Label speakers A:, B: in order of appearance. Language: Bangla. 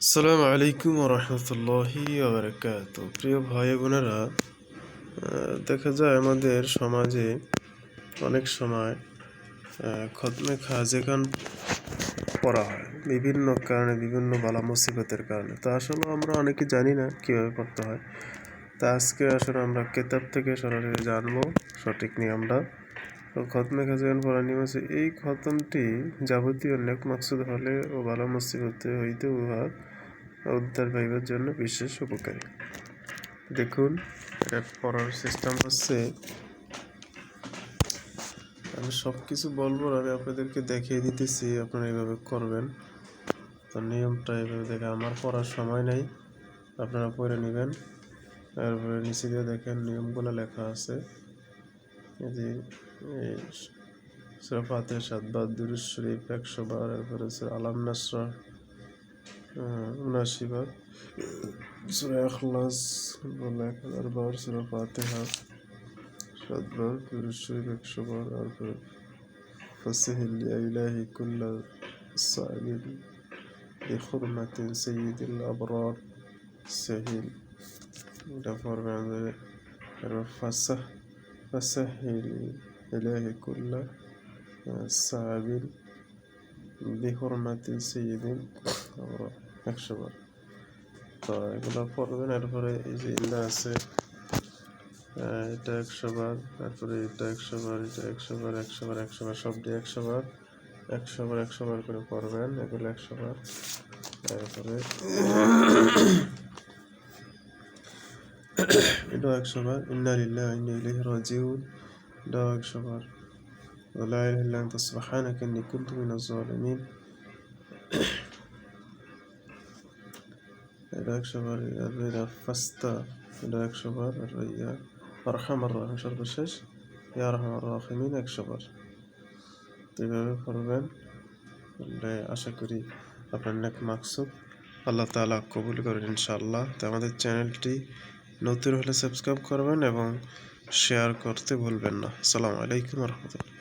A: আসসালামু আলাইকুম রহমতুল্লাহি আবরকাত প্রিয় ভাই বোনেরা দেখা যায় আমাদের সমাজে অনেক সময় খতমে খাজেগান পড়া হয়। বিভিন্ন কারণে, বিভিন্ন বালা মুসিবতের কারণে। তা আসলে আমরা অনেকে জানি না কীভাবে পড়তে হয়। তা আজকে আসলে আমরা কেতাব থেকে সরাসরি জানব, সঠিক নিয়মটা। তো খতমে খাজেগান পড়ার নিয়ম আছে এই খতমটি যাবতীয় নেক মাকসুদ হলে ও বালা মুসিবতে হইতে উহা উদ্ধার পাইবার জন্য বিশেষ উপকারী। দেখুন এটা পড়ার সিস্টেম হচ্ছে আমি সব কিছু বলব আমি আপনাদেরকে দেখিয়ে দিতেছি, আপনারা এইভাবে করবেন। তো নিয়মটা এইভাবে দেখে আমার পড়ার সময় নেই, আপনারা পড়ে নেবেন। তারপরে নিচে দিয়ে দেখেন, নিয়মগুলো লেখা আছে। এই যে সুরফাতে সাতবার দুরুজ শরীফ একশো বার তারপরে সুরা আলাম নাসরা উনাশি বার সুরা এখলাস বলে এক হাজার বার সুরা ফাতেহা সাতবার দুরুজ শরীফ একশো বার তারপরে فسهل يا إلهي كل صعب بحرمة سيد الأبرار سهل ده فرع فسه فسهل إلهي كل صعب بحرمة سيد الأبرار একশো বার তো এগুলো পড়বেন এরপরে এই যে ইল্লা আছে আহ, এটা একশো বার তারপরে এটা একশো বার এটা একশো বার একশো বার একশো বার সবটি একশো বার একশো বার একশো বার করে পড়বেন এগুলো একশো বার তারপরে এটাও একশো বার ইন্না লিল্লাহ ইন্না ইলাইহি রাজিউন এটাও একশো বার ولا إله إلا أنت سبحانك إني كنت من الظالمين এটা একশো বার এটা একশো বার ইয়া আরহামার রহিম সর্বশেষ, ইয়া রহমান রহিমিন একশো বার তো এইভাবে করবেন আশা করি আপনার নেক আল্লাহ তাআলা কবুল করেন ইনশাআল্লাহ। তো আমাদের চ্যানেলটি নতুন হলে সাবস্ক্রাইব করবেন এবং শেয়ার করতে ভুলবেন না। আসসালামু আলাইকুম রহমতুল্লাহ।